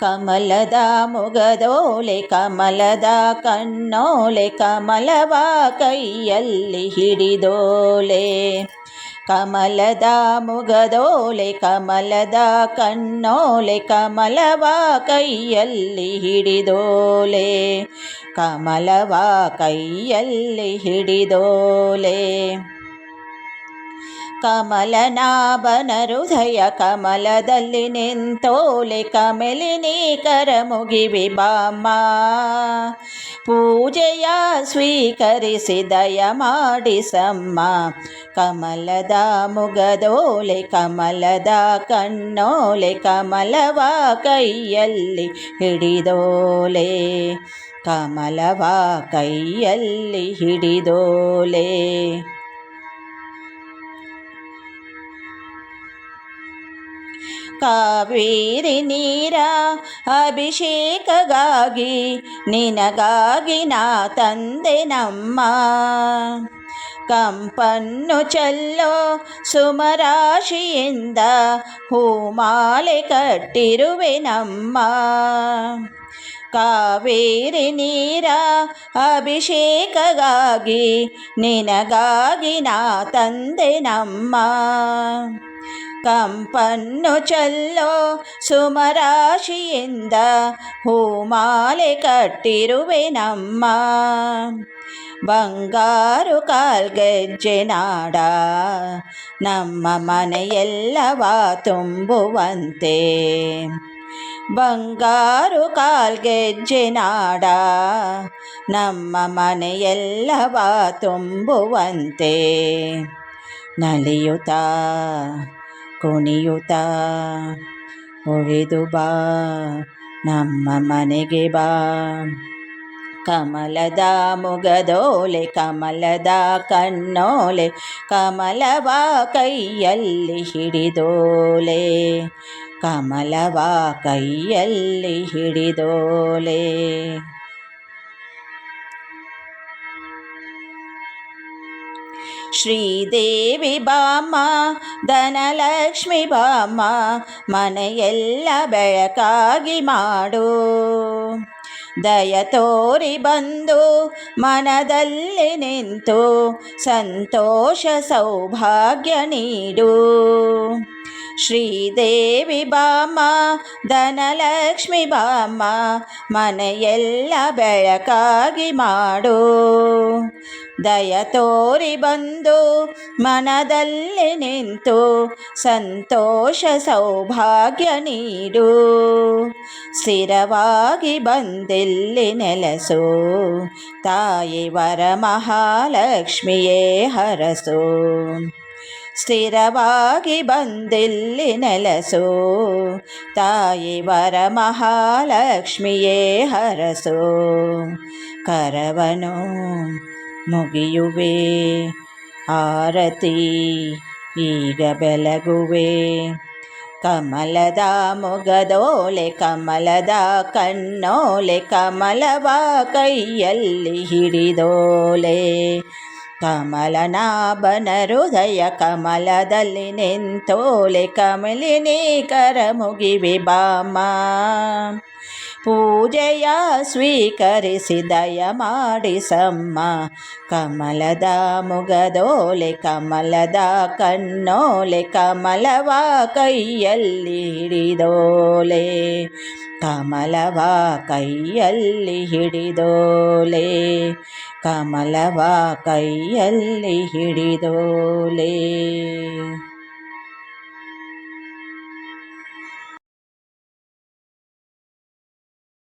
ಕಮಲದ ಮುಗದೋಲೆ, ಕಮಲದ ಕಣ್ಣೋಲೆ, ಕಮಲವ ಕೈಯಲ್ಲಿ ಹಿಡಿದೋಲೆ. ಕಮಲದ ಮುಗದೋಲೆ, ಕಮಲದ ಕಣ್ಣೋಲೆ, ಕಮಲವ ಕೈಯಲ್ಲಿ ಹಿಡಿದೋಲೆ. ಕಮಲವ ಕೈಯಲ್ಲಿ ಹಿಡಿದೋಲೆ. ಕಮಲನಾಭನ ಕಮಲದಲ್ಲಿ ನಿಂತೋಲೆ ಕಮಲಿನಿ ಕರ ಮುಗಿವಿ ಬಾಮ ಪೂಜೆಯ ಸ್ವೀಕರಿಸಿ ದಯ ಮಾಡಿಸಮ್ಮ ಕಮಲದ ಮುಗದೋಲೆ, ಕಮಲದ ಕಣ್ಣೋಲೆ, ಕಮಲವ ಕೈಯಲ್ಲಿ ಹಿಡಿದೋಲೆ. ಕಮಲವ ಕೈಯಲ್ಲಿ ಹಿಡಿದೋಲೆ. ಕಾವೇರಿ ನೀರ ಅಭಿಷೇಕಗಾಗಿ ನಿನಗಾಗಿ ನಾ ತಂದೆ ನಮ್ಮ. ಕಂಪನ್ನು ಚಲ್ಲೋ ಸುಮರಾಶಿಯಿಂದ ಹೂಮಾಲೆ ಕಟ್ಟಿರುವೆ ನಮ್ಮ. ಕಾವೇರಿ ನೀರ ಅಭಿಷೇಕಗಾಗಿ ನಿನಗಾಗಿ ನಾ ತಂದೆ ನಮ್ಮ. ಕಂಪನ್ನು ಚಲ್ಲೋ ಸುಮರಾಶಿಯಿಂದ ಹೂಮಾಲೆ ಕಟ್ಟಿರುವೆ ನಮ್ಮ. ಬಂಗಾರು ಕಾಲ್ಗೆಜ್ಜೆ ನಾಡ, ನಮ್ಮ ಮನೆಯೆಲ್ಲವ ತುಂಬುವಂತೆ. ಬಂಗಾರು ಕಾಲ್ಗೆಜ್ಜೆ ನಾಡ, ನಮ್ಮ ಮನೆಯೆಲ್ಲವ ತುಂಬುವಂತೆ. ನಲಿಯುತ್ತಾ ಕುಣಿಯುತ್ತ ಉಳಿದು ಬಾ, ನಮ್ಮ ಮನೆಗೆ ಬಾ. ಕಮಲದ ಮುಗದೋಲೆ, ಕಮಲದ ಕಣ್ಣೋಲೆ, ಕಮಲವ ಕೈಯಲ್ಲಿ ಹಿಡಿದೋಲೆ, ಕಮಲವ ಕೈಯಲ್ಲಿ ಹಿಡಿದೋಲೆ. ಶ್ರೀದೇವಿ ಬಾಮ, ಧನಲಕ್ಷ್ಮಿ ಬಾಮ, ಮನೆಯೆಲ್ಲ ಬೆಳಕಾಗಿ ಮಾಡು. ದಯ ತೋರಿ ಬಂದು ಮನದಲ್ಲಿ ನಿಂತು, ಸಂತೋಷ ಸೌಭಾಗ್ಯ ನೀಡು. ಶ್ರೀದೇವಿ ಬಾಮ, ಧನಲಕ್ಷ್ಮಿ ಬಾಮ, ಮನೆಯೆಲ್ಲ ಬೆಳಕಾಗಿ ಮಾಡು. ದಯ ತೋರಿ ಬಂದು ಮನದಲ್ಲಿ ನಿಂತು ಸಂತೋಷ ಸೌಭಾಗ್ಯ ನೀಡು. ಸ್ಥಿರವಾಗಿ ಬಂದಿಲ್ಲಿ ನೆಲೆಸು, ತಾಯಿ ವರ ಮಹಾಲಕ್ಷ್ಮಿಯೇ ಹರಸು. ಸ್ಥಿರವಾಗಿ ಬಂದಿಲ್ಲಿ ನೆಲಸು. ತಾಯಿ ವರ ಮಹಾಲಕ್ಷ್ಮಿಯೇ ಹರಸು. ಕರವನು ಮುಗಿಯುವೆ, ಆರತಿ ಈಗ ಬೆಲಗುವೆ. ಕಮಲದ ಮೊಗದೋಲೆ, ಕಮಲದ ಕಣ್ಣೋಲೆ, ಕಮಲವ ಕೈಯಲ್ಲಿ ಹಿಡಿದೋಲೆ. ಕಮಲನಾಭನ ಹೃದಯ ಕಮಲದಲ್ಲಿ ನಿಂತೋಲೆ ಕಮಲಿನಿ ಕರ ಮುಗಿವೆ ಬಾಮ. ಪೂಜೆಯ ಸ್ವೀಕರಿಸಿ ದಯ ಮಾಡಿಸಮ್ಮ ಕಮಲದ ಮುಗದೋಲೆ, ಕಮಲದ ಕಣ್ಣೋಲೆ, ಕಮಲವ ಕೈಯಲ್ಲಿ ಹಿಡಿದೋಲೆ. ಕಮಲವ ಕೈಯಲ್ಲಿ ಹಿಡಿದೋಲೆ ಕಮಲವ ಕೈಯಲ್ಲಿ ಹಿಡಿದೋಲೆ.